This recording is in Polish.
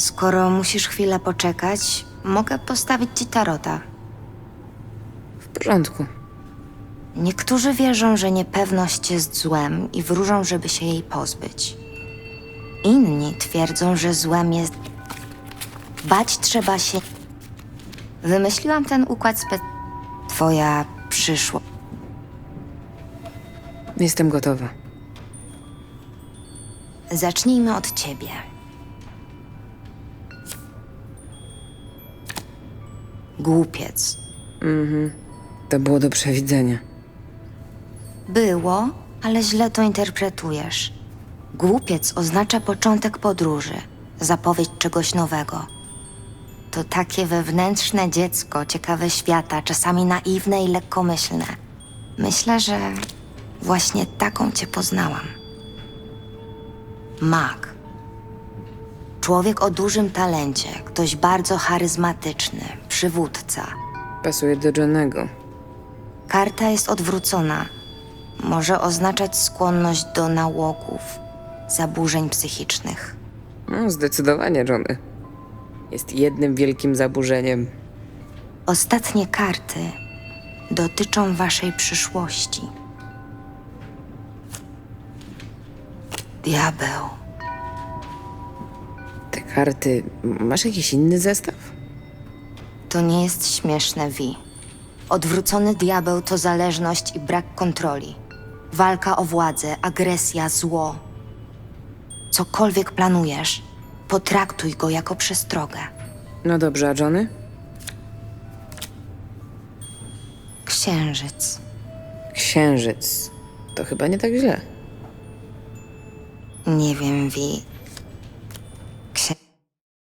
Skoro musisz chwilę poczekać, mogę postawić ci tarota. W porządku. Niektórzy wierzą, że niepewność jest złem i wróżą, żeby się jej pozbyć. Inni twierdzą, że złem jest. Bać trzeba się. Wymyśliłam ten układ spe. Twoja przyszłość. Jestem gotowa. Zacznijmy od ciebie. Głupiec. To było do przewidzenia. Było, ale źle to interpretujesz. Głupiec oznacza początek podróży, zapowiedź czegoś nowego. To takie wewnętrzne dziecko, ciekawe świata, czasami naiwne i lekkomyślne. Myślę, że właśnie taką cię poznałam. Mag. Człowiek o dużym talencie, ktoś bardzo charyzmatyczny, przywódca. Pasuje do Johnego. Karta jest odwrócona. Może oznaczać skłonność do nałogów, zaburzeń psychicznych. No, zdecydowanie Johnny. Jest jednym wielkim zaburzeniem. Ostatnie karty dotyczą waszej przyszłości. Diabeł. Karty. Masz jakiś inny zestaw? To nie jest śmieszne, Vi. Odwrócony diabeł to zależność i brak kontroli. Walka o władzę, agresja, zło. Cokolwiek planujesz, potraktuj go jako przestrogę. No dobrze, a Johnny? Księżyc. Księżyc. To chyba nie tak źle. Nie wiem, Wi.